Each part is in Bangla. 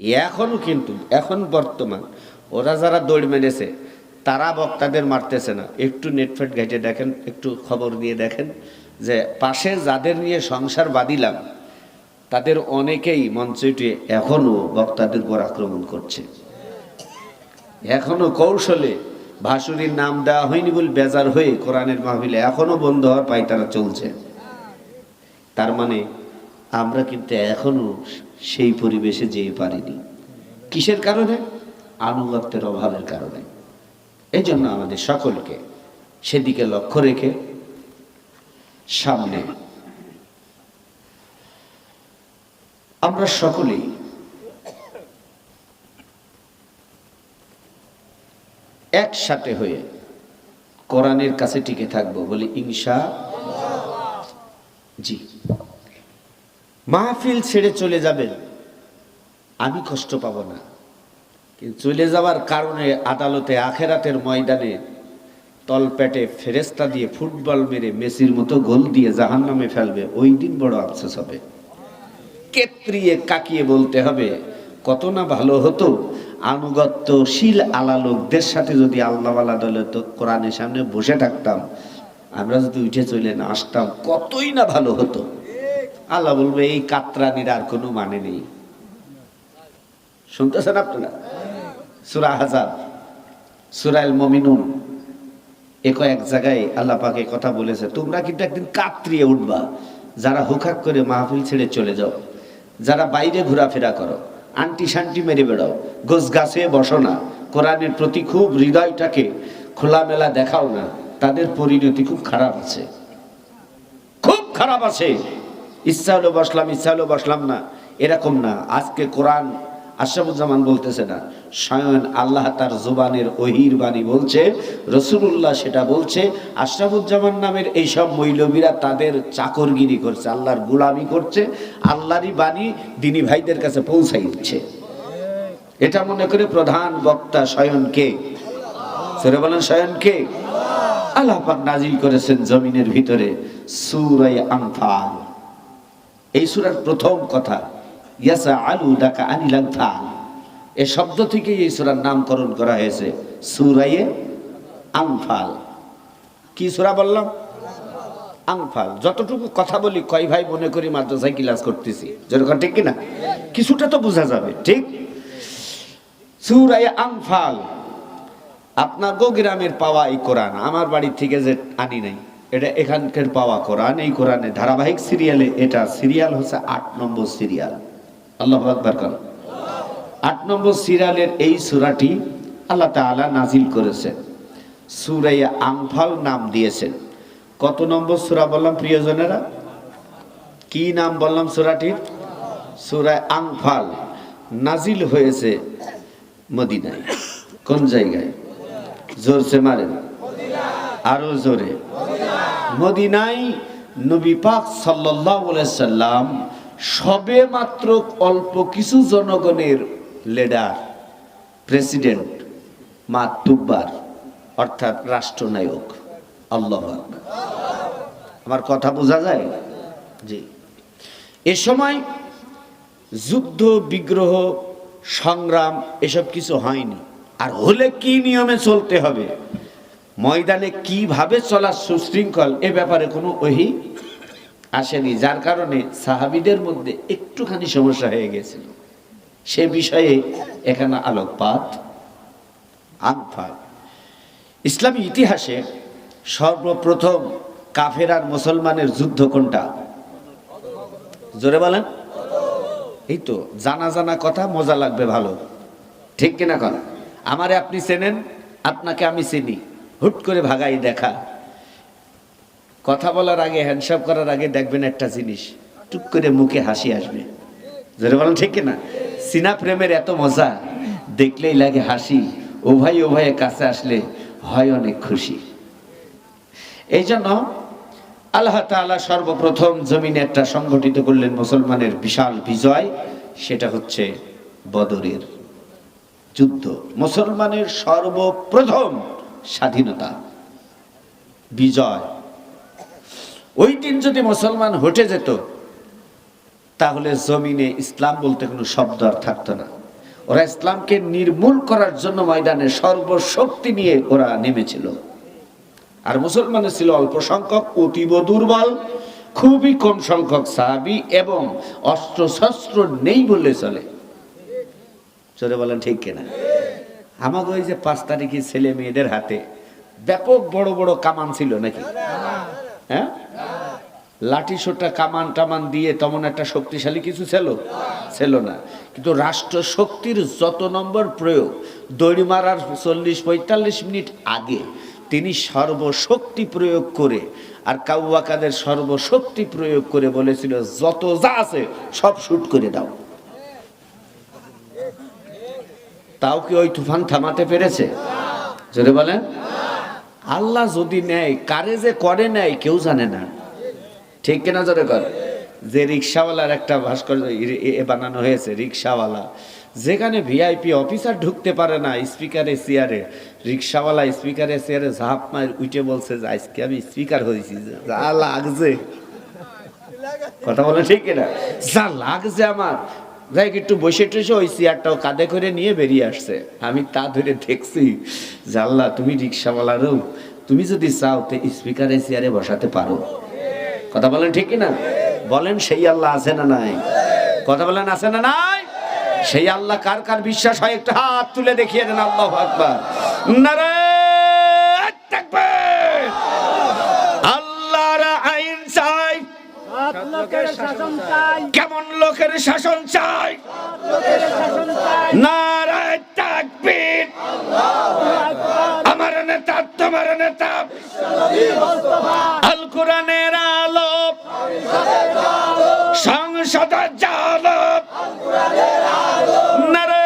এখনও কিন্তু, এখন বর্তমান, ওরা যারা দৌড় মেরেছে, তারা বক্তাদের মারতেছে না। একটু নেটফেট ঘেটে দেখেন, একটু খবর নিয়ে দেখেন যে পাশে যাদের নিয়ে সংসার বাদিলাম তাদের অনেকেই মঞ্চে উঠে এখনও বক্তাদের উপর আক্রমণ করছে। এখনও কৌশলে ভাসুরির নাম দেওয়া হয়নি বলে বেজার হয়ে কোরআনের মাহফিলে এখনও বন্ধ হওয়ার পাই তারা চলছে। তার মানে আমরা কিন্তু এখনও সেই পরিবেশে যেতে পারিনি। কিসের কারণে? আনুগত্যের অভাবের কারণে। এই জন্য আমাদের সকলকে সেদিকে লক্ষ্য রেখে সামনে আমরা সকলেই একসাথে হয়ে কোরআনের কাছে টিকে থাকব বলে ইনশা জি। মাহফিল ছেড়ে চলে যাবেন আমি কষ্ট পাব না। কিন্তু চলে যাওয়ার কারণে আদালতে আখেরাতের ময়দানে তলপেটে ফেরেস্তা দিয়ে ফুটবল মেরে মেসির মতো গোল দিয়ে জাহান নামে ফেলবে, ওই দিন বড় আফসোস হবে। কেত্রিয়ে কাকিয়ে বলতে হবে, কত না ভালো হতো আনুগত্যশীল আলা লোকদের সাথে যদি আল্লাহওয়ালা দলে তো কোরআনের সামনে বসে থাকতাম, আমরা যদি উঠে চলে না আসতাম, কতই না ভালো হতো। আল্লাহ বলবে, এই কাতরানির আর কোনো মানে নেই। শুনতেছেন আপনারা? সুরা হাজার সুরাইল মমিনুন। এ কয়েক জায়গায় আল্লাহ পাকে কথা বলেছে, তোমরা কিন্তু একদিন কাতরিয়ে উঠবা। যারা হুকাক করে মাহফিল ছেড়ে চলে যাও। যারা বাইরে ঘোরাফেরা করো, আন্টি শান্টি মেরে বেড়াও। গোছ গাছে বসো না। কোরআনের প্রতি খুব হৃদয়টাকে খোলামেলা দেখাও না। তাদের পরিণতি খুব খারাপ আছে। খুব খারাপ আছে। ইচ্ছা হলো বসলাম, ইচ্ছা হলো বসলাম না। এরকম না। আজকে কোরআন আশরাফুজ্জামান বলতেছে না, স্বয়ং আল্লাহ তার জোবানের ওহির বাণী বলছে রসুল্লাহ সেটা বলছে, আশরাফুজ্জামান নামের এইসব মৈলবীরা তাদের চাকরগিরি করছে, আল্লাহর গুলামি করছে, আল্লাহরই বাণী দিনী ভাইদের কাছে পৌঁছাই দিচ্ছে। এটা মনে করে প্রধান বক্তা স্বয়ং কে? সরে বলেন, স্বয়ং কে? আল্লাহ নাজিল করেছেন জমিনের ভিতরে সুরাই আনফাল। এই সুরার প্রথম কথা ইয়াসা আলু ডাকা আনিল আনফাল এ শব্দ থেকে এই সুরার নামকরণ করা হয়েছে সুরাইয়ে আনফাল। কি সুরা বললাম? আংফাল যতটুকু কথা বলি, কয় ভাই মনে করি মাদ্রাসায় ক্লাস করতেছি। যেরকম ঠিক কিনা? কিছুটা তো বোঝা যাবে, ঠিক? সুরাই আংফাল আপনার গো গ্রামের পাওয়া এই কোরআন, আমার বাড়ি থেকে যে আনি নাই। এটা এখানকার পাওয়া কোরআন। এই কোরআনে ধারাবাহিক সিরিয়ালে এটা সিরিয়াল হচ্ছে আট নম্বর সিরিয়াল। আল্লাহ আকবার কর আট নম্বর সিরিয়ালের এই সুরাটি আল্লাহ তাআলা নাজিল করেছেন। সুরাইয়া আংফাল নাম দিয়েছেন। কত নম্বর সুরা বললাম প্রিয়জনেরা? কি নাম বললাম সুরাটির? সুরায় আংফাল নাজিল হয়েছে মদিনায়। কোন জায়গায়? জোরসে মারেন। আরও জোরে। মদিনায় নবী পাক সাল্লাল্লাহু আলাইহি সাল্লাম সবে মাত্র অল্প কিছু জনগণের লিডার, প্রেসিডেন্ট মাতুব্বার অর্থাৎ রাষ্ট্রনায়ক। আল্লাহ। আমার কথা বোঝা যায়? জি। এ সময় যুদ্ধ, বিগ্রহ, সংগ্রাম, এসব কিছু হয়নি। আর হলে কি নিয়মে চলতে হবে? ময়দানে কীভাবে চলা সুশৃঙ্খল, এ ব্যাপারে কোনো ওহি আসেনি, যার কারণে সাহাবিদের মধ্যে একটুখানি সমস্যা হয়ে গেছিল। সে বিষয়ে এখানে আলোকপাত আনফাল ইসলামী ইতিহাসে সর্বপ্রথম কাফের আর মুসলমানের যুদ্ধ কোনটা? জোরে বলেন। এই তো, জানা জানা কথা, মজা লাগবে ভালো। ঠিক কিনা কথা? আমারে আপনি চেনেন, আপনাকে আমি চিনি। হুট করে ভাগাই দেখা। কথা বলার আগে হ্যান্ডশপ করার আগে দেখবেন একটা জিনিস, টুক করে মুখে হাসি আসবে। জোরে বলেন, ঠিক কিনা? সিনা প্রেমের এত মজা, দেখলেই লাগে হাসি। ও ভাই, ও ভাইয়ের কাছে আসলে হয় অনেক খুশি। এই জন্য আল্লাহ তাআলা সর্বপ্রথম জমিনে একটা সংগঠিত করলেন মুসলমানের বিশাল বিজয়, সেটা হচ্ছে বদরের যুদ্ধ। মুসলমানের সর্বপ্রথম স্বাধীনতা, বিজয়। ওই দিন যদি মুসলমান হটে যেত, তাহলে জমিনে ইসলাম বলতে কোনো শব্দ আর থাকতো না। ওরা ইসলামকে নির্মূল করার জন্য ময়দানে সর্বশক্তি নিয়ে ওরা নেমেছিল। আর মুসলমানের ছিল অল্প সংখ্যক, অতীব দুর্বল, খুবই কম সংখ্যক সাহাবি এবং অস্ত্র শস্ত্র নেই বললে চলে। চলে বলেন ঠিক কিনা? আমাকে ওই যে পাঁচ তারিখে ছেলে মেয়েদের হাতে ব্যাপক বড় বড় কামান ছিল নাকি? হ্যাঁ? লাঠি সোটা কামান টামান দিয়ে তেমন একটা শক্তিশালী কিছু ছিল? ছিল না। কিন্তু রাষ্ট্র শক্তির যত নম্বর প্রয়োগ, দড়ি মারার চল্লিশ পঁয়তাল্লিশ মিনিট আগে তিনি সর্বশক্তি প্রয়োগ করে আর কাউয়াকাদের সর্বশক্তি প্রয়োগ করে বলেছিল, যত যা আছে সব শুট করে দাও। তাও কি ওই তুফান থামাতে পেরেছে? যদি বলেন। আল্লাহ যদি নেয়, কারে যে করে নেয়, কেউ জানে না। ঠিক কিনা জোরে কর? যে রিক্সাওয়ালার একটা ভাস্কর্য বানানো হয়েছে, রিক্সাওয়ালা, যেখানে ভিআইপি অফিসার ঢুকতে পারে না স্পিকারে চেয়ারে রিক্সাওয়ালা স্পিকারে চেয়ারে ঝাঁপ মার, উঠে বলছে, যে আজকে আমি স্পিকার হয়েছি, যা লাগছে। কথা বলে ঠিক কিনা? যা লাগছে আমার। যাই একটু বসে টসে ওই চেয়ারটাও কাঁধে করে নিয়ে বেরিয়ে আসছে। আমি তা ধরে দেখছি জাল্লা তুমি রিক্সাওয়ালারও তুমি যদি চাও তো স্পিকারে চেয়ারে বসাতে পারো। কথা বলেন ঠিক না বলেন, সেই আল্লাহ আছে না নাই? কথা বলেন, আছে না নাই? সেই আল্লাহ কার কার বিশ্বাস হয়? একটু হাত তুলে দেখিয়ে দেন, আল্লাহ আকবার। নারে তাকবীর আল্লাহর আইন চাই লোকের শাসন চাই কেমন লোকের শাসন চাই? লোকের শাসন চাই। নারায় তাকবীর। আমার নেতা তোমার নেতা। আল কোরআনের আলো। সংসদ জালো নারে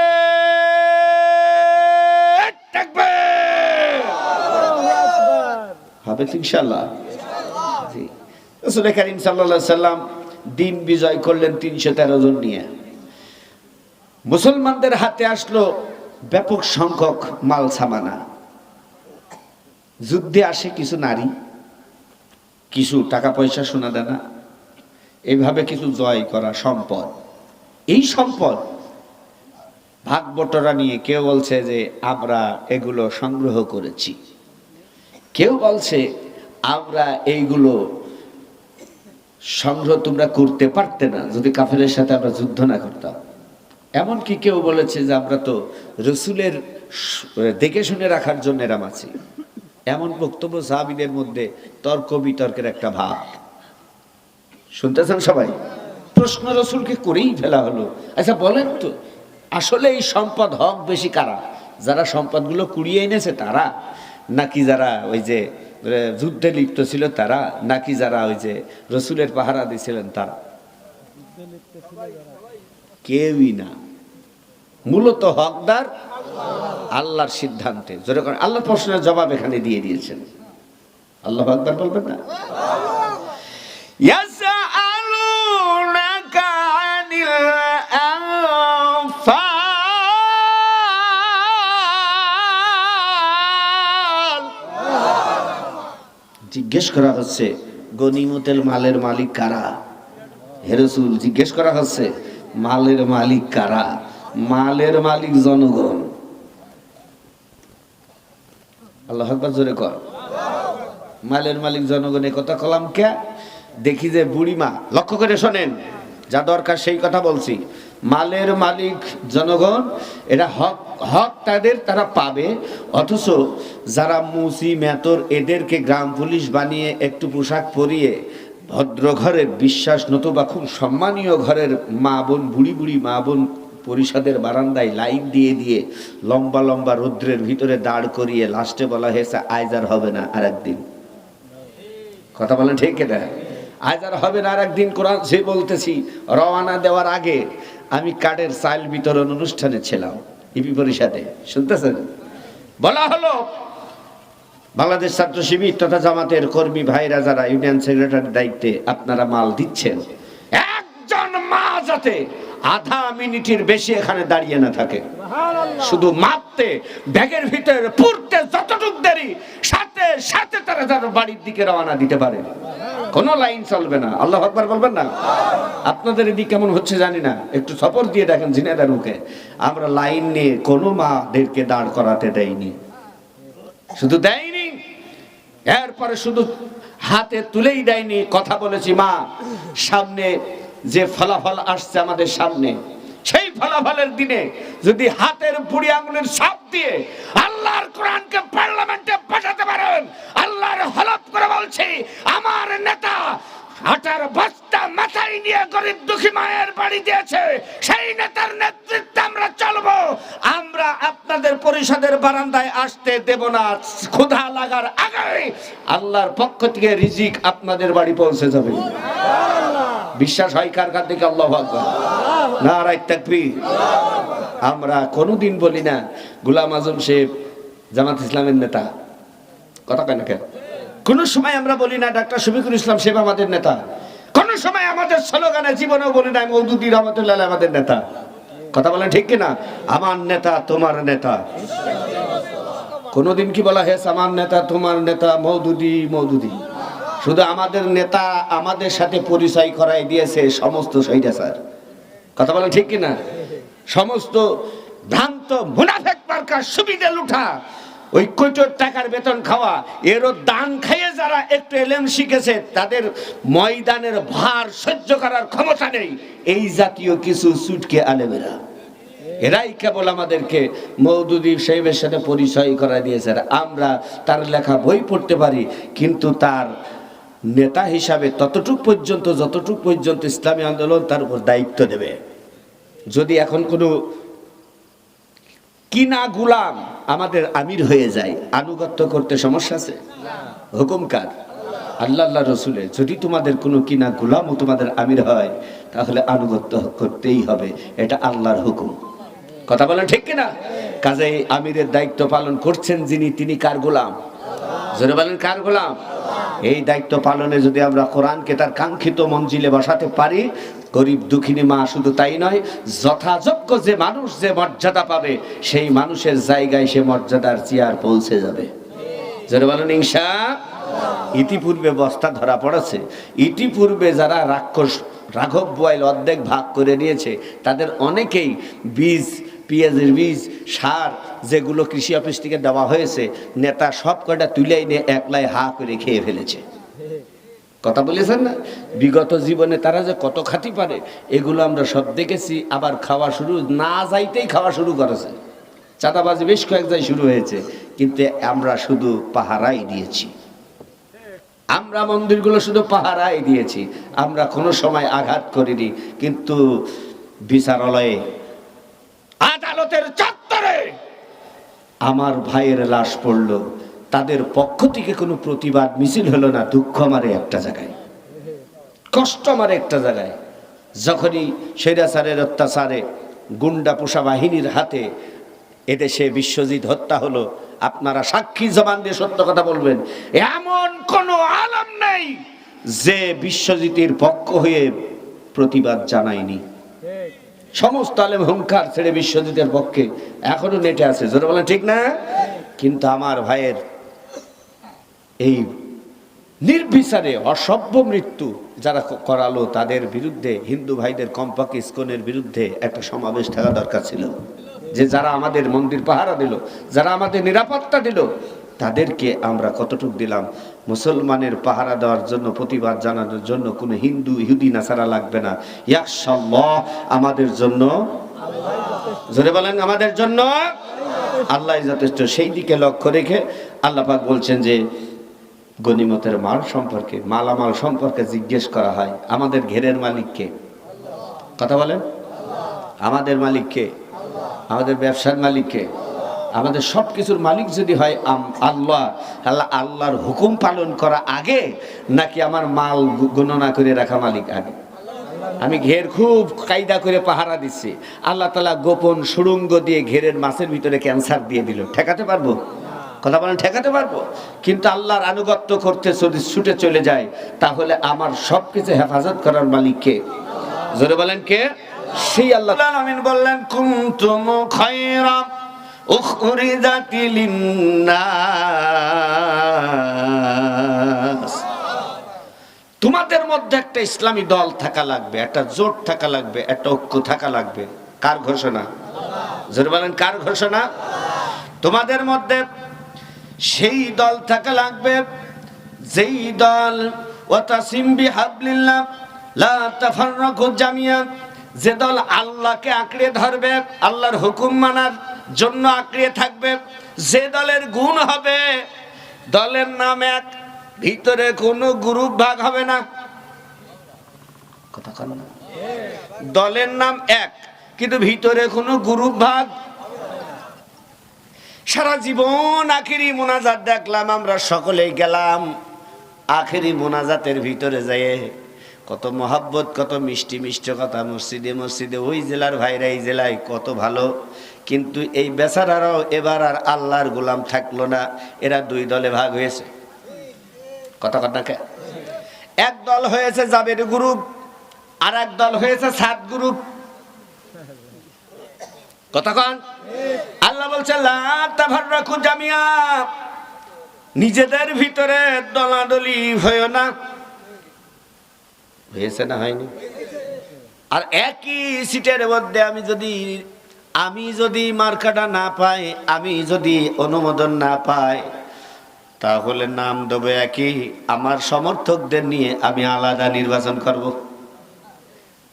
তাকবীর। হবে ইনশাল্লাহ রসুল করিম সাল্লা সাল্লাম দিন বিজয় করলেন তিনশো তেরো জন নিয়ে। মুসলমানদের হাতে আসলো ব্যাপক সংখ্যক মাল সামানা। যুদ্ধে আসে কিছু নারী, কিছু টাকা পয়সা শোনা দেনা এইভাবে কিছু জয় করা সম্পদ। এই সম্পদ ভাগ বটরা নিয়ে কেউ বলছে যে, আমরা এগুলো সংগ্রহ করেছি। কেউ বলছে, আমরা এইগুলো সংগ্রহ তোমরা করতে পারতে না, যদি কাফেরের সাথে আমরা যুদ্ধ না করতাম। এমনকি কেউ বলেছে যে আমরা তো রসুলের দেখে শুনে রাখার জন্য এরাম আছি। এমন বক্তব্য সাহাবিদের মধ্যে তর্ক বিতর্কের একটা ভাব শুনতেছেন সবাই? প্রশ্ন রসুলকে করেই ফেলা হলো। আচ্ছা বলেন তো, আসলে এই সম্পদ হক বেশি কারা? যারা সম্পদগুলো কুড়িয়ে এনেছে তারা? নাকি যারা ওই যে যুদ্ধে লিপ্ত ছিল তারা, নাকি যারা ওই যে রসুলের পাহারা দিয়েছিলেন তারা? কেউই না। মূলত হকদার আল্লাহর সিদ্ধান্তে। জোরে করে আল্লাহ প্রশ্নের জবাব এখানে দিয়ে দিয়েছেন। আল্লাহ হকদার বলবেন না? জিজ্ঞেস করা হচ্ছে গনিমতেল মালের মালিক কারা? হেরসুল জিজ্ঞেস করা হচ্ছে, মালের মালিক কারা? মালের মালিক জনগণ। আল্লাহ জোরে কর। মালের মালিক জনগণের কথা কলাম কে? দেখি যে বুড়িমা, লক্ষ্য করে শোনেন, যা দরকার সেই কথা বলছি। মালের মালিক জনগণ এটা হক হক তাদের তারা পাবে, অথচ যারা মুসি, মেতর এদেরকে গ্রাম পুলিশ বানিয়ে একটু পোশাক পরিয়ে ভদ্র ঘরের বিশ্বাস নতুবা খুব সম্মানীয় ঘরের মা বোন, বুড়ি বুড়ি মা বোন পরিষদের বারান্দায় লাইন দিয়ে দিয়ে লম্বা লম্বা রৌদ্রের ভিতরে দাঁড় করিয়ে লাস্টে বলা হয়েছে আইজার হবে না আর একদিন কথা বলেন ঠিক এটা আজ আর হবে না আর একদিন কোরআন সে বলতেছি রওয়ানা দেওয়ার আগে আমি কার্ডের চাইল বিতরণ অনুষ্ঠানে ছিলাম। ইপি পরিষদে শুনতেছেন? বলা হলো বাংলাদেশ ছাত্র শিবির তথা জামাতের কর্মী ভাইরা যারা ইউনিয়ন সেক্রেটারির দায়িত্বে আপনারা মাল দিচ্ছেন একজন মা যাতে আধা মিনিটের বেশি এখানে দাঁড়িয়ে না থাকে। শুধু মাপতে ব্যাগের ভিতরে পুরতে যতটুক দেরি সাথে সাথে তারা তার বাড়ির দিকে রওনা দিতে পারে। কোনো লাইন চলবে না। আল্লাহ আকবার বলবেন না? আপনাদের এদিক কেমন হচ্ছে জানি না। একটু সফর দিয়ে দেখেন জিনেদার মুখে। আমরা লাইন নিয়ে কোনো মাদেরকে দাঁড় করাতে দেয়নি শুধু দেয়নি। এরপরে শুধু হাতে তুলেই দেয়নি। কথা বলেছি, মা, সামনে যে ফলাফল আসছে আমাদের সামনে সেই ফলাফলের দিনে যদি হাতের বুড়ি আঙুলের সাপ দিয়ে আল্লাহর কোরআনকে পার্লামেন্টে পাঠাতে পারেন, আল্লাহর হলফ করে বলছি, আমার নেতা আটার বস্তা মাথায় নিয়ে গরিব দুঃখী মায়ের বাড়ি দিয়েছে, সেই নেতার নেতৃত্বে আমরা চলবো। আমরা আপনাদের পরিষদের বারান্দায় আসতে দেব না, ক্ষুধা লাগার আগে আল্লাহর পক্ষ থেকে রিজিক আপনাদের বাড়ি পৌঁছে যাবে। বিশ্বাস হয় কার কার দিকে? আল্লাহ আকবার। না রাইট তাকবীর। আমরা কোনোদিন বলি না, গুলাম আজম শেখ জামাত ইসলামের নেতা। কথা কেন কেন? কোন সময় আমরা বলি না, ডাক্তার শফিকুল ইসলাম সেবা আমাদের নেতা। কোন সময় আমাদের স্লোগানে জীবনেও বলি না, মৌদুদি রহমতুল্লাহ আমাদের নেতা। কথা বলেন ঠিক কিনা? আমার নেতা, তোমার নেতা। কোনদিন কি বলা হয়েছে, আমার নেতা, তোমার নেতা, মৌদুদি মৌদুদি? শুধু আমাদের নেতা আমাদের সাথে পরিচয় করাই দিয়েছে সমস্ত সৈরা স্যার কথা বলেন ঠিক কিনা? সমস্ত ভ্রান্ত মুনাফেক মার্কার সুবিধা লুঠা, ওই কোটোর টাকার বেতন খাওয়া, এরও দান খাইয়ে যারা একটু এলেম শিখেছে, তাদের ময়দানের ভার সহ্য করার ক্ষমতা নেই। এই জাতীয় কিছু সুটকে আলেমেরা। এরাই কেবল আমাদেরকে মৌদুদি সাহেবের সাথে পরিচয় করা দিয়েছে। আমরা তার লেখা বই পড়তে পারি, কিন্তু তার নেতা হিসাবে ততটুক পর্যন্ত, যতটুক পর্যন্ত ইসলামী আন্দোলন তার উপর দায়িত্ব দেবে। যদি এখন কোনো কিনা গুলাম আমাদের আমির হয়ে যায়, আনুগত্য করতে সমস্যা আছে? হুকুমকার আল্লাহ আল্লাহ রসুলের। যদি তোমাদের কোনো কিনা গুলামও তোমাদের আমির হয়, তাহলে আনুগত্য করতেই হবে। এটা আল্লাহর হুকুম। কথা বলেন ঠিক কিনা? কাজেই আমিরের দায়িত্ব পালন করছেন যিনি, তিনি কার গোলাম? জোরে বলেন কার গোলাম? এই দায়িত্ব পালনে যদি আমরা কোরআনকে তার কাঙ্ক্ষিত মঞ্জিলে বসাতে পারি, গরিব দুঃখিনী মা শুধু তাই নয়, যথাযোগ্য যে মানুষ যে মর্যাদা পাবে, সেই মানুষের জায়গায় সে মর্যাদার চেয়ার পৌঁছে যাবে। জোরে বলেন ইংসা ইতিপূর্বে বস্তা ধরা পড়েছে। ইতিপূর্বে যারা রাক্ষস, রাঘব বয়েল অর্ধেক ভাগ করে নিয়েছে, তাদের অনেকেই বীজ, পেঁয়াজের বীজ, সার যেগুলো কৃষি অফিস থেকে দেওয়া হয়েছে, নেতা সব কটা তুলে নিয়ে একলাই হা করে খেয়ে ফেলেছে। কথা বলেছেন না? বিগত জীবনে তারা যে কত খাতি পারে, এগুলো আমরা সব দেখেছি, আবার খাওয়া শুরু, না যাইতেই খাওয়া শুরু করেছে। চাঁদাবাজি বেশ কয়েক জায়গায় শুরু হয়েছে, কিন্তু আমরা শুধু পাহারাই দিয়েছি। আমরা মন্দিরগুলো শুধু পাহারাই দিয়েছি, আমরা কোনো সময় আঘাত করিনি, কিন্তু বিচারালয়ে আদালতের চত্বরে আমার ভাইয়ের লাশ পড়ল। তাদের পক্ষ থেকে কোনো প্রতিবাদ মিছিল হলো না, দুঃখ মারে একটা জায়গায়। কষ্ট মারে একটা জায়গায়। যখনই স্বৈরাচারের অত্যাচারে গুন্ডা পোষা বাহিনীর হাতে এদেশে বিশ্বজিৎ হত্যা হলো, আপনারা সাক্ষী জবান দিয়ে সত্য কথা বলবেন। এমন কোনো আলম নেই যে বিশ্বজিতের পক্ষ হয়ে প্রতিবাদ জানায়নি। সমস্ত আলেম হুঙ্কার ছেড়ে বিশ্বজিতের পক্ষে এখনও নেটে আছে। জোরে বলেন, ঠিক না? কিন্তু আমার ভাইয়ের এই নির্বিচারে অসভ্য মৃত্যু যারা করালো, তাদের বিরুদ্ধে, হিন্দু ভাইদের কমপক্ষে ইস্কনের বিরুদ্ধে একটা সমাবেশ থাকা দরকার ছিল। যে যারা আমাদের মন্দির পাহারা দিল, যারা আমাদের নিরাপত্তা দিল তাদেরকে আমরা কতটুকু দিলাম? মুসলমানের পাহারা দেওয়ার জন্য, প্রতিবাদ জানানোর জন্য কোনো হিন্দু, ইহুদি, নাসারা লাগবে না। আমাদের জন্য। জোরে বলেন, আমাদের জন্য। আল্লাহ যথেষ্ট। সেই দিকে লক্ষ্য রেখে আল্লাহ পাক বলছেন যে গনিমতের মাল সম্পর্কে, মালামাল সম্পর্কে জিজ্ঞেস করা হয়। আমাদের ঘেরের মালিককে কথা বলেন। আমাদের মালিককে আমাদের ব্যবসার মালিককে আমাদের সব কিছুর মালিক যদি হয় আল্লাহ। আল্লাহ আল্লাহর হুকুম পালন করা আগে, নাকি আমার মাল গণনা করে রাখা মালিক আগে? আমি ঘের খুব কায়দা করে পাহারা দিচ্ছি। আল্লাহ তালা গোপন সুড়ঙ্গ দিয়ে ঘেরের মাছের ভিতরে ক্যান্সার দিয়ে দিল। ঠেকাতে পারব? কথা বলেন, ঠেকাতে পারব? কিন্তু আল্লাহর আনুগত্য করতে যদি ছুটে চলে যায়, তাহলে আমার সব কিছু হেফাজত করার মালিক কে? জোরে বলেন কে? সেই আল্লাহ বললেন, কুনতুম খায়রা উখরিজাতি লিন্নাস। তোমাদের মধ্যে একটা ইসলামী দল থাকা লাগবে, একটা জোট থাকা লাগবে, একটা ঐক্য থাকা লাগবে। কার ঘোষণা? জোরে বলেন, কার ঘোষণা? তোমাদের মধ্যে সেই দল থাকা লাগবে, যেই দল, ওয়াতাসিম বিহাবলিল্লাহ, লা তাফাররাকু জামিয়া, যে দল আল্লাহকে আঁকড়ে ধরবে, আল্লাহর হুকুম মানার। জন্য আঁকড়িয়ে থাকবে। যে দলের গুণ হবে, দলের নাম এক, ভিতরে কোনো গ্রুপ ভাগ হবে না। কথা না। দলের নাম এক, কিন্তু ভিতরে কোনো গ্রুপ ভাগ। সারা জীবন আখেরি মোনাজাত দেখলাম, আমরা সকলেই গেলাম আখেরি মোনাজাতের ভিতরে যেয়ে। কত মহাব্বত, কত মিষ্টি মিষ্টি কথা। মসজিদে মসজিদে, ওই জেলার ভাইরা এই জেলায় কত ভালো। কিন্তু এই বেচারারাও এবার আর আল্লাহর গোলাম থাকল না। এরা দুই দলে ভাগ হয়েছে। কথা কে? এক দল হয়েছে জাবের গ্রুপ আর এক দল হয়েছে সাত গ্রুপ। কন? আল্লাহ বলছে নিজেদের ভিতরে দলাদলি হয় না। হয়েছে না হয়নি। আর একই সিটের মধ্যে আমি যদি আমি যদি মার্কাটা না পাই, আমি যদি অনুমোদন না পাই, তাহলে নাম দেবে একই। আমার সমর্থকদের নিয়ে আমি আলাদা নির্বাচন করব।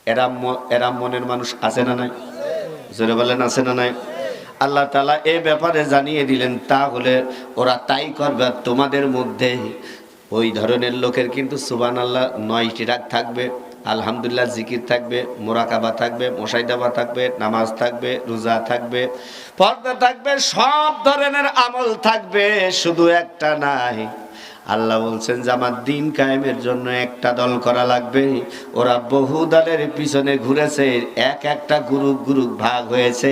এরা এরা মনের মানুষ আছে না নাই? জোরে বলেন, আছে না নাই? আল্লাহ তালা এ ব্যাপারে জানিয়ে দিলেন, তাহলে ওরা তাই করবে। তোমাদের মধ্যে ওই ধরনের লোকের কিন্তু সুবান আল্লাহ নয়টি রাগ থাকবে। আলহামদুলিল্লাহ জিকির থাকবে, মোরাকাবা থাকবে মোসাইদাবা থাকবে, নামাজ থাকবে, রোজা থাকবে, পর্দা থাকবে, সব ধরনের আমল থাকবে, শুধু একটা নাই। আল্লাহ বলছেন যে আমার দিন কায়েমের জন্য একটা দল করা লাগবে। ওরা বহু দলের পিছনে ঘুরেছে, এক একটা গ্রুপ গ্রুপ ভাগ হয়েছে।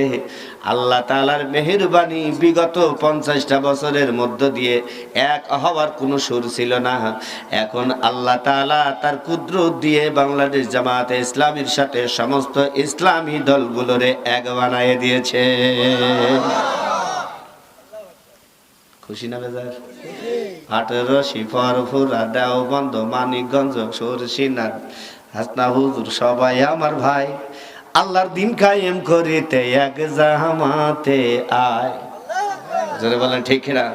আল্লাহ তালার মেহেরবানি বিগত পঞ্চাশটা বছরের মধ্য দিয়ে এক হওয়ার কোনো সুর ছিল না। এখন আল্লাহ তালা তার কুদরত দিয়ে বাংলাদেশ জামাতে ইসলামীর সাথে সমস্ত ইসলামী দলগুলোরে এক বানায় দিয়েছে। খুশি না বেজার? আঠেরো শিফর ফুরা দেও বন্ধ, মানিকগঞ্জ সরসিনাথ হাসনা হুজুর সবাই আমার ভাই। আল্লাহর দিন কায়েম করিতে এক জামাতে আয়। জোরে বলেন, ঠিক না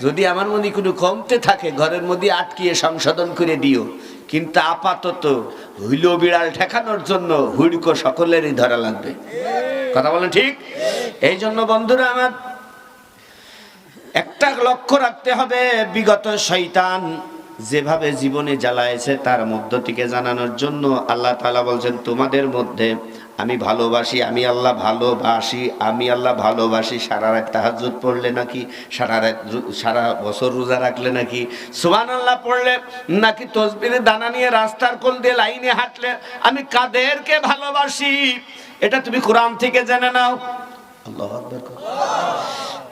যদি আমার মধ্যে কোনো কমতে থাকে, ঘরের মধ্যে আটকিয়ে সংশোধন করে দিও। কিন্তু আপাতত হুইলো বিড়াল ঠেকানোর জন্য হুড়কো সকলেরই ধরা লাগবে। কথা বলেন, ঠিক? এই জন্য বন্ধুরা আমার একটা লক্ষ্য রাখতে হবে, বিগত শৈতান যেভাবে জীবনে জ্বালায়েছে, তার মধ্য থেকে জানানোর জন্য আল্লাহ তালা বলছেন, তোমাদের মধ্যে আমি ভালোবাসি আমি আল্লাহ ভালোবাসি আমি আল্লাহ ভালোবাসি সারা রাত তাহাজ্জুদ পড়লে নাকি সারা রাত রু- সারা বছর রোজা রাখলে নাকি সুবহান আল্লাহ পড়লে নাকি তসবিরের দানা নিয়ে রাস্তার কোল দিয়ে লাইনে হাঁটলে আমি কাদেরকে ভালোবাসি এটা তুমি কোরআন থেকে জেনে নাও আল্লাহ আকবার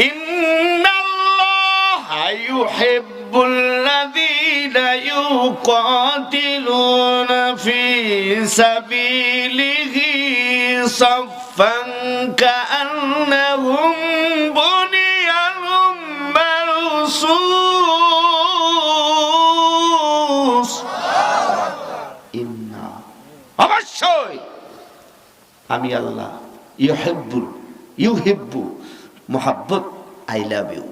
إن الله يحب الذين يقاتلون في سبيله صفا كأنهم بنيان مرصوص ইন্না অবশ্যই আমি আল্লাহ ইউহিব্বুল ইউহিব্বু মোহাব্বত আই লাভ ইউ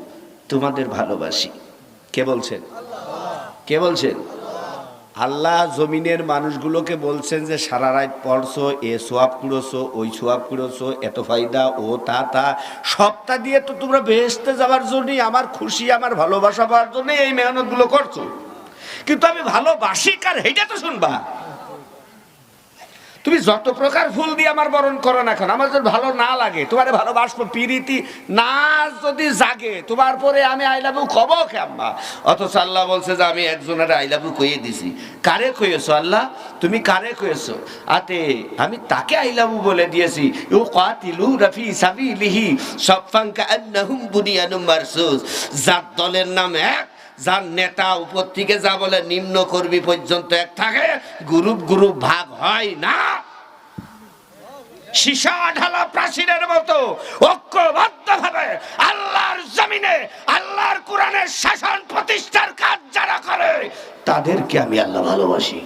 তোমাদের ভালোবাসি কে বলছেন কে বলছেন আল্লাহ জমিনের মানুষগুলোকে বলছেন যে, সারা রাত পড়ছো, এ সোয়াব কুড়োছো, ওই সোয়াব কুড়োছো, এত ফায়দা, ও তা তা। সবটা দিয়ে তো তোমরা বেহেস্তে যাওয়ার জন্যই, আমার খুশি, আমার ভালোবাসা পাওয়ার জন্যই এই মেহনতগুলো করছ। কিন্তু আমি ভালোবাসি কার হেইটা তো শুনবা। তুমি যত প্রকার ফুল দিয়ে আমার বরণ করো না এখন আমার যদি ভালো না লাগে, তোমার ভালোবাসবো পিরিতি না যদি জাগে, তোমার পরে আমি আইলাবু কব আম্মা? অথচ আল্লাহ বলছে যে আমি একজনের আইলাবু কইয়ে দিছি। কারে কইয়েছো আল্লাহ? তুমি কারে কইয়েছো? আতে, আমি তাকে আইলাবু বলে দিয়েছি। ও কাতিলু রাফি সাবিলিহি সফাঙ্কা আন্নাহুম বুনিয়ানুম মারসুস। যার দলের নাম এক যার নেতা উপর থেকে যা বলে নিম্ন কর্মী পর্যন্ত এক থাকে, গ্রুপ গ্রুপ ভাগ হয় না। প্রাচীরের মতো আল্লাহর কোরআনের শাসন প্রতিষ্ঠার কাজ যারা করে, তাদেরকে আমি আল্লাহ ভালোবাসি।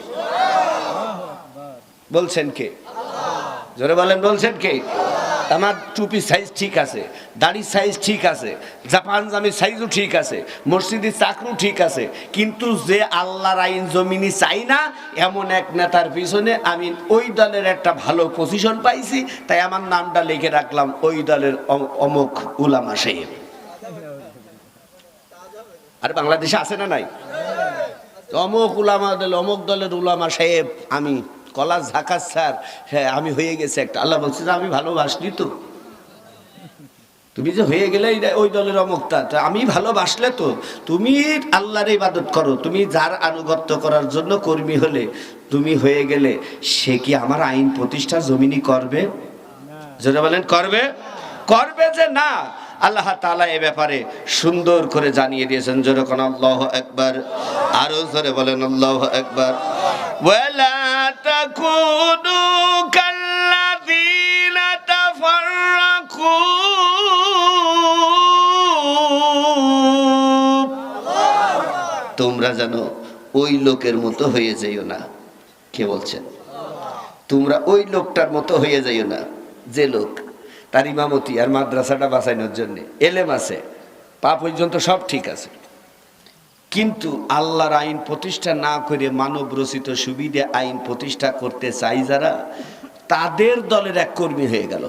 বলছেন কে? জোরে বলেন, বলছেন কে? আমার টুপি সাইজ ঠিক আছে, দাড়ির সাইজ ঠিক আছে, জাপান জামির সাইজও ঠিক আছে, মসজিদি চাকরু ঠিক আছে, কিন্তু যে আল্লাহর আইন জমিনি চাই না, এমন এক নেতার পিছনে আমি ওই দলের একটা ভালো পজিশন পাইছি, তাই আমার নামটা লিখে রাখলাম ওই দলের অম- অমুক উলামা সাহেব। আর বাংলাদেশে আছে না নাই? অমুক উলামা দল, অমুক দলের উলামা সাহেব আমি। কলা ঝাঁকা, স্যার। হ্যাঁ আমি হয়ে গেছে একটা। আল্লাহ বলছে যে আমি ভালোবাসলি তো। তুমি যে হয়ে গেলে ওই দলের অমুকটা তা আমি ভালোবাসলে তো। তুমি আল্লাহর ইবাদত করো। তুমি যার আনুগত্য করার জন্য কর্মী হলে, তুমি হয়ে গেলে সে কি আমার আইন প্রতিষ্ঠা জমিনি করবে? যেটা বলেন, করবে? করবে যে না? আল্লাহ তাআলা এ ব্যাপারে সুন্দর করে জানিয়ে দিয়েছেন। যেরকম আল্লাহ একবার আরও জোরে বলেন, আল্লাহ একবার ওয়ালা তাকুনু কাল্লাযীনা তাফাররাকু তোমরা যেন ওই লোকের মতো হয়ে যাইও না। কে বলছেন? তোমরা ওই লোকটার মতো হয়ে যাইও না। যে লোক, তার ইমামতি আর মাদ্রাসাটা বাঁচানোর জন্য এলেম আছে পা পর্যন্ত সব ঠিক আছে। কিন্তু আল্লাহর আইন প্রতিষ্ঠা না করে মানব রচিত সুবিধে আইন প্রতিষ্ঠা করতে চাই যারা, তাদের দলের এক কর্মী হয়ে গেল।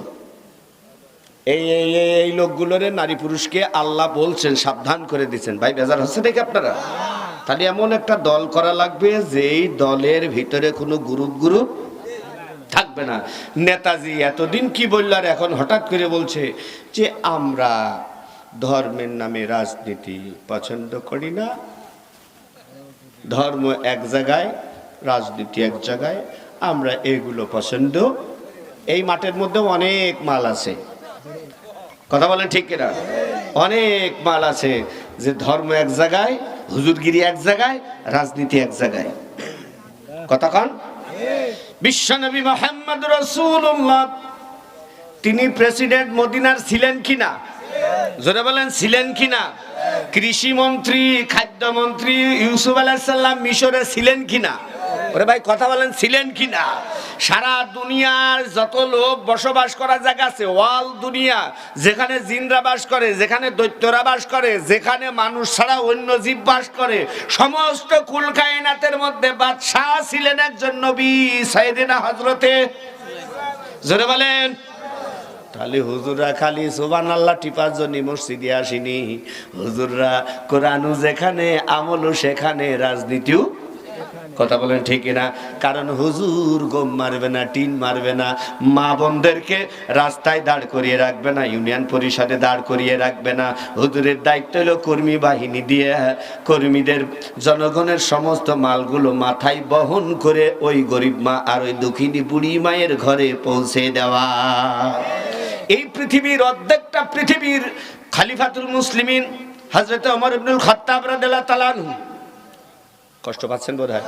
এই এই এই লোকগুলোরে নারী পুরুষকে আল্লাহ বলছেন, সাবধান করে দিচ্ছেন। ভাই, বেজার হচ্ছে নাকি আপনারা? তাহলে এমন একটা দল করা লাগবে যেই দলের ভিতরে কোনো গ্রুপ গ্রুপ থাকবে না। নেতাজি এতদিন কি বলল আর এখন হঠাৎ করে বলছে যে, আমরা ধর্মের নামে রাজনীতি পছন্দ করি না ধর্ম এক জায়গায়, রাজনীতি এক জায়গায়, আমরা এগুলো পছন্দ। এই মাঠের মধ্যে অনেক মাল আছে। কথা বলেন ঠিক কিনা? অনেক মাল আছে যে ধর্ম এক জায়গায়, হুজুরগিরি এক জায়গায়, রাজনীতি এক জায়গায়। কন? বিশ্বনবী মোহাম্মদ রসুল্লাহ তিনি প্রেসিডেন্ট মদিনার ছিলেন কিনা? জোরে বলেন, ছিলেন কিনা? কৃষি মন্ত্রী খাদ্যমন্ত্রী ইউসুফ আলাহিসাল্লাম মিশরে ছিলেন কিনা? ওরে ভাই, কথা বলেন, ছিলেন কিনা? সারা দুনিয়ার যত লোক বসবাস করা জায়গা আছে, ওয়াল দুনিয়া, যেখানে জিনরা বাস করে, যেখানে দৈত্যরা বাস করে, যেখানে মানুষ ছাড়া অন্য জীব বাস করে, সমস্ত কুল কায়নাতের মধ্যে বাদশাহ ছিলেন একজন নবী সাইদিনা হজরতে জোরে বলেন। তাহলে হুজুররা খালি সোবান আল্লাহ টিপার জন্য মসজিদে আসিনি। হুজুররা কোরআনও যেখানে, আমলও সেখানে, রাজনীতিও কথা বলেন ঠিক না কারণ হুজুর গম মারবে না, টিন মারবে না, মা বোনদেরকে রাস্তায় দাঁড় করিয়ে রাখবে না, ইউনিয়ন পরিষদে দাঁড় করিয়ে রাখবে না। হুজুরের দায়িত্ব হলো কর্মী বাহিনী দিয়ে, কর্মীদের জনগণের সমস্ত মালগুলো মাথায় বহন করে ওই গরিব মা আর ওই দুঃখিনী বুড়ি মায়ের ঘরে পৌঁছে দেওয়া। এই পৃথিবীর অর্ধেকটা পৃথিবীর খালিফাতুল মুসলিমিন হজরত অমর ইবনুল খত্তাব তাআলা কষ্ট পাচ্ছেন বোধ হয়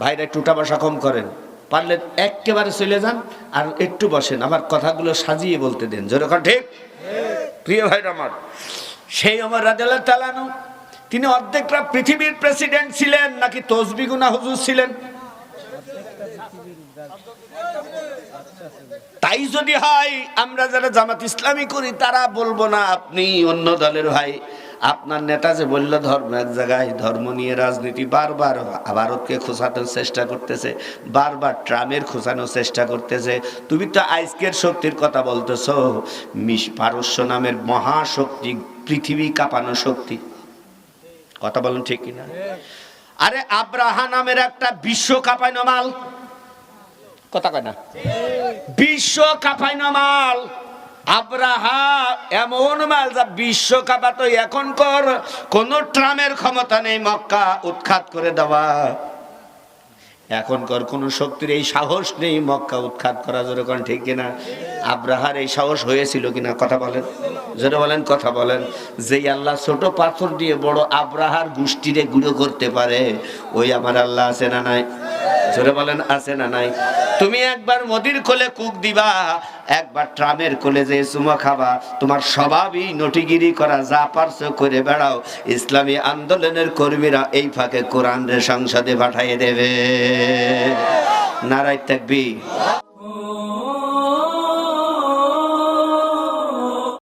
ভাইরা উঠা বসা কম করেন। পারলে একেবারে চলে যান আর একটু বসেন। আমার কথাগুলো সাজিয়ে বলতে দেন। যেরকম ঠিক? প্রিয় ভাইরা আমার, সেই আমার রাজাল্লাহ তালানু তিনি অর্ধেকটা পৃথিবীর প্রেসিডেন্ট ছিলেন নাকি তসবি গুনা হুজুর ছিলেন? তাই যদি হয়, আমরা যারা জামাত ইসলামী করি, তারা বলব না, আপনি অন্য দলের ভাই। আপনার নেতা যে বলল, ধর্ম এক জায়গায়, ধর্ম নিয়ে রাজনীতি বারবার ভারতকে খোঁচানোর চেষ্টা করতেছে, বারবার ট্রামের খোঁচানোর চেষ্টা করতেছে। তুমি তো আজকের শক্তির কথা বলতেছ মিস পারস্য নামের মহাশক্তি, পৃথিবী কাঁপানো শক্তি। কথা বলেন ঠিক কিনা? আরে আব্রাহা নামের একটা বিশ্ব কাঁপানো মাল। কথা কয় না। বিশ্ব কাঁপাইনো মাল। আব্রাহা, এমন মাল যা বিশ্ব কাঁপাতো এখনকার কোন ট্রামের ক্ষমতা নেই মক্কা উৎখাত করে দেওয়া। এখনকার কোন শক্তির এই সাহস নেই মক্কা উৎখাত করা। যেরকম ঠিক কিনা আব্রাহার এই সাহস হয়েছিল কিনা কথা বলেন। জোরে বলেন, কথা বলেন। যেই আল্লাহ ছোট পাথর দিয়ে বড় আব্রাহার গোষ্ঠীরে গুঁড়ো করতে পারে, ওই আমার আল্লাহ আছে না নাই? জোরে বলেন, আছে না নাই? তুমি একবার মোদির কোলে কুক দিবা, একবার ট্রামের কোলে যে চুমা খাবা, তোমার স্বভাবই নটিগিরি করা, যা পারছ করে বেড়াও। ইসলামী আন্দোলনের কর্মীরা এই ফাঁকে কোরআন রে সংসদে পাঠাইয়ে দেবে। নারায় থাকবি